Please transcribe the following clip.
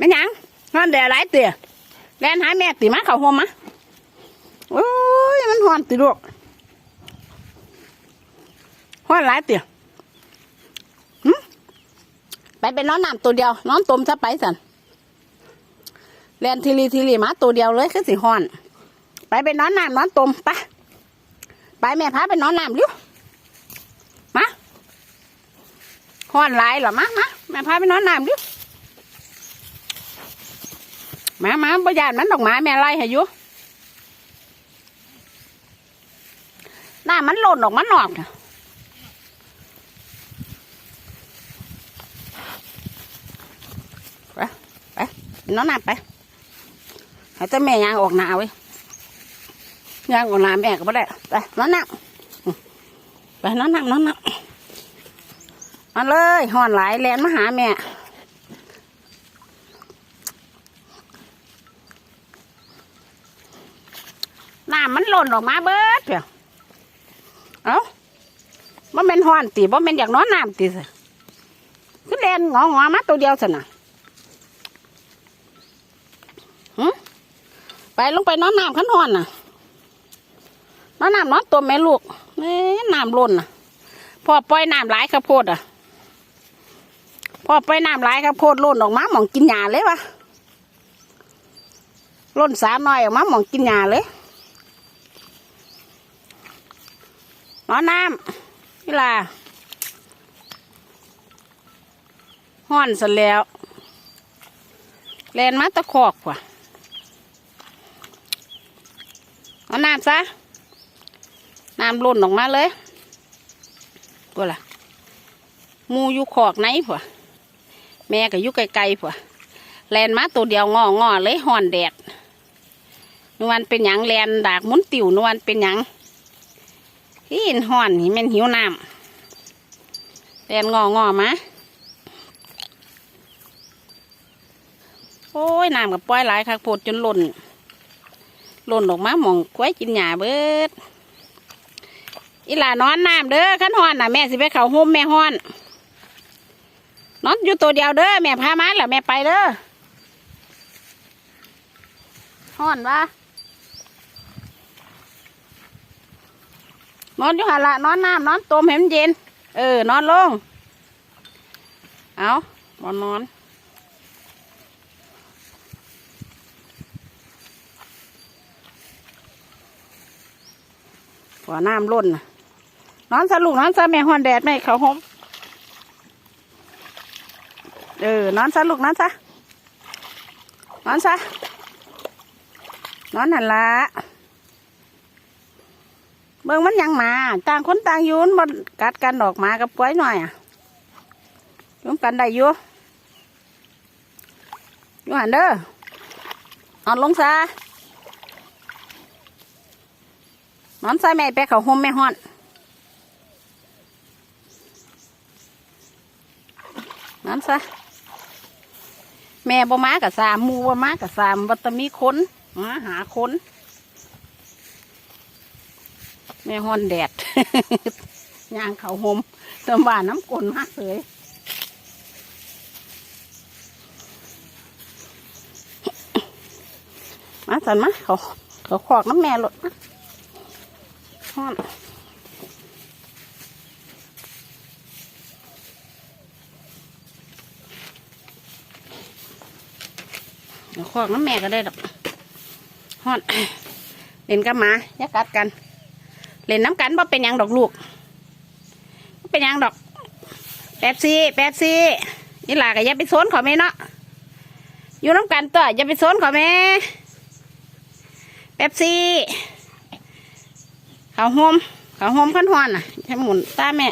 แม่ยังนอนแดดหลายเตี๋ยแลนหาแม่ติมาเขาหัวมาโอ้ยมันหอนติลูกหอนหลายเตี๋ยไปเป็นนอนน้ำตัวเดียวนอนตมซะไปสันแลนทีรีทีรีมาตัวเดียวเลยคือสิหอน ไปเป็นนอนน้ำนอนตมไปไปแม่พาไปนอนน้ำเร็วมาหอนหลายเหรอมามาแม่พาไปนอนน้ำเร็ว มามาบ่ยานมันดอกหมาแม่ไล่ให้อยู่หน้ามันหล่นออกมันหนอกนะไปไปน้องน้ำไปให้แต่แม่ยางออกหนาเว้ยยางออกหนาแม่ก็ไม่ได้ไปน้องน้ำไปน้องน้ำน้องน้ำมาเลยห่อนหลายแลนมาหาแม่ น้ำมันหล่นออกมาเบิดเพียงเอ้าบ่แม่นฮ้อนติบ่แม่นอยากนอนน้ำติสิคือแลนงองอมาตัวเดียวสินะหึไปลงไปนอนน้ำขันฮ้อนน่ะนอนน้ำนอนตัวแม่ลูกนี่น้ำหล่นน่ะพ่อปล่อยน้ำหลายข้าวโพดอะพ่อปล่อยน้ำหลายข้าวโพดหล่นออกมาหมองกินหญ้าเลยวะหล่นสาหน่อยออกมาหมองกินหญ้าเลย นอนน้ำนี่ล่ะห้อนสร็จแล้วแลนมาตะคอกว่ะเอาน้ำซะ น้ำล้นออกมาเลยกูล่ะมูอยู่ขอกไหนผัวแม่ก็อยู่ไกลๆผัวแลนมาตัวเดียวงองอๆเลยห่อนแดดนวลเป็นหยังแลนดากมุนติ่วนวลเป็นหยัง หินห่อนนี่มันหิวน้ำแตนงองอมา โอ้ยน้ำกับปล่อยหลายคักโพดจนหล่นหล่นออกมาหมองควายกินหญ้าเบิดอีหลานอนน้ำเด้อขันห่อนน่ะแม่สิไปเขาห่มแม่ห่อน นอนอยู่ตัวเดียวเด้อแม่พามาแล้วแม่ไปเด้อห่อนวะ นอนอยู่หันละนอนน้ำนอนต้มให้มันเย็น เออ นอนลง เอาบอนนอน หัวน้ำล้นนอนซะลูกนอนซะแม่หอนแดดแม่เขาหอมเออ นอนซะลูกนอนซะนอนซะนอนหันละ บิ่งมันยังมา ต่างคนต่างยูนบนกัดกันดอกมากับกล้วยหน่อยอะยุ่งกันได้อยู่อยู่หันเด้อเนอนลงซะนอนใส่แม่ไปเขาห่มแม่ฮอนนอนซะแม่บ่มากับสามมูบ่มากับสามบัตมีคนมาหาคน แม่ฮอนแดด ยางเขาหมเติมบ้านน้ำกลนมากเลยมาสันมาเขาเขาขอกน้ำแม่หลดฮอนเขาขอกน้ำแม่ก็ได้ดอกฮอนเล่นกับหมาอย่ากัดกัน เล่นน้ำกันบ่เป็นยังดอกลูกเป็นยังดอก แป๊บซี่แป๊บซี่นี่หลากอย่าไปโซนขอแม่เนาะอยู่น้ำกันตัวอย่าไปโซนขอแม่แป๊บซี่ขาวโฮมขาวโฮมขั้นหอนอะให้หมุนตาแม่